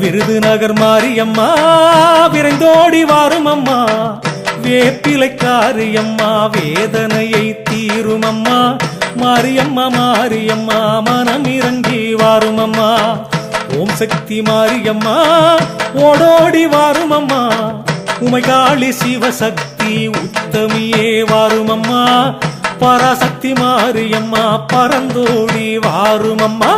விருதுநகர் மாரியம்மா விரைந்தோடி வாரும் அம்மா வேப்பிலைக்காரியம்மா வேதனையை தீரும் அம்மா மாரியம்மா மாரியம்மா மனம் இறங்கி வாரும் அம்மா ஓம் சக்தி மாரியம்மா ஓடோடி வாரும் அம்மா உமைகாளி சிவசக்தி உத்தமியே வாரும் அம்மா பராசக்தி மாரியம்மா பரந்தோடி வாரும் அம்மா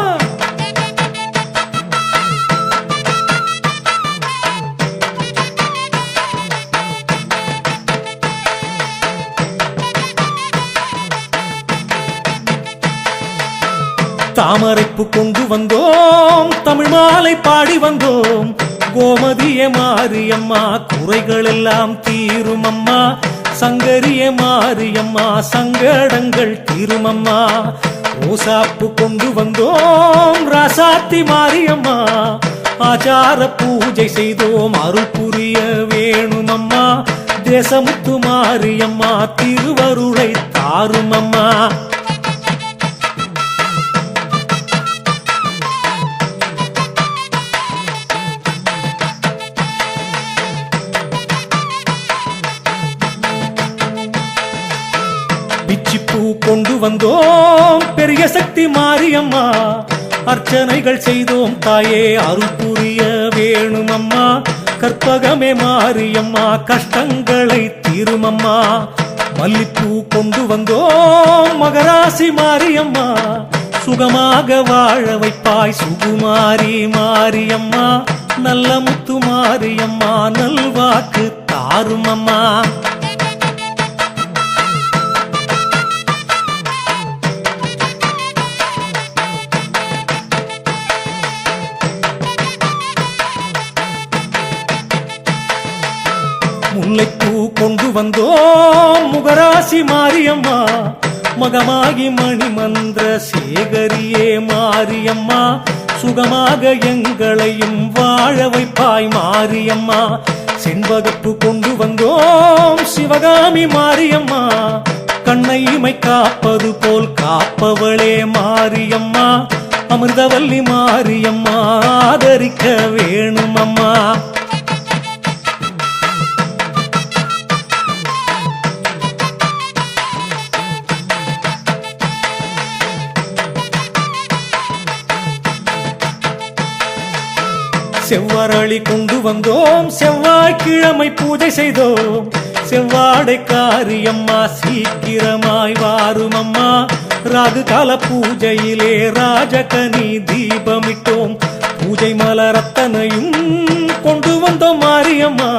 தாமரைப்பு கொண்டு வந்தோம். தமிழ் மாலை பாடி வந்தோம். கோமதிய மாரியம்மா குறைகள் எல்லாம் தீரும் அம்மா. சங்கரிய மாரியம்மா சங்கடங்கள் தீரும் அம்மா. ரோசாப்பு கொண்டு வந்தோம். ராசாத்தி மாரியம்மா ஆச்சார பூஜை செய்தோம். அருள் புரிய வேணும் தேசமுத்து மாரியம்மா திருவருளை தாரும் வந்தோம். பெரிய சக்தி மாரியம்மா. அர்ச்சனைகள் செய்தோம் தாயே. அருள் புரிய வேணும் அம்மா கற்பகமே மாரியம்மா. கஷ்டங்களை தீருமம்மா. மல்லிப்பூ கொண்டு வந்தோம். மகராசி மாரியம்மா. சுகமாக வாழ வைப்பாய். சுகுமாரி மாரியம்மா. நல்ல முத்து மாரியம்மா. நல்வாக்கு தாருமம்மா. கொண்டு வந்தோம் முகராசி மாரியம்மா. மகமாகி மணிமந்திர சேகரியே மாரியம்மா. சுகமாக எங்களையும் வாழ வைப்பாய் மாரியம்மா. செண்பகப்பு கொண்டு வந்தோம் சிவகாமி மாரியம்மா. கண்ணையுமை காப்பது போல் காப்பவளே மாரியம்மா. அமிர்தவல்லி மாரியம்மா ஆதரிக்க வேணும் அம்மா செவ்வாறளி கொண்டு வந்தோம். செவ்வாய்க்கிழமை பூஜை செய்தோம். செவ்வாடை காரியம்மா சீக்கிரமாய் வாரும் அம்மா ராகு கால பூஜையிலே ராஜகனி தீபமிட்டோம். பூஜை மலரத்தனையும் கொண்டு வந்தோம் மாரியம்மா.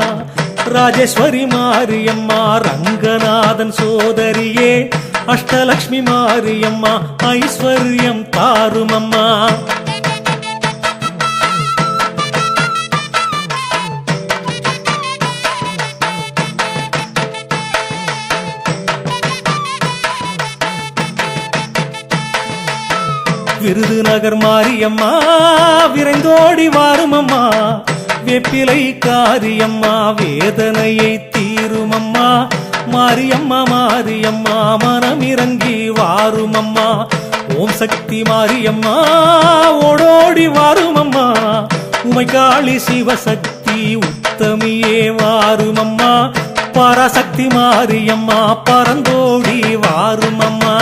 ராஜேஸ்வரி மாரியம்மா ரங்கநாதன் சோதரியே. அஷ்டலக்ஷ்மி மாரியம்மா ஐஸ்வர்யம் தாருமம்மா. விருதுநகர் மாரியம்மா விரைந்தோடி வாருமம்மா. வெப்பிலை காரியம்மா வேதனையை தீருமம்மா. மாரியம்மா மாரியம்மா மனம் இறங்கி வாருமம்மா. ஓம் சக்தி மாரியம்மா ஓடோடி வாருமம்மா. உமைகாளி சிவசக்தி உத்தமியே வாருமம்மா. பராசக்தி மாரியம்மா பரந்தோடி வாருமம்மா.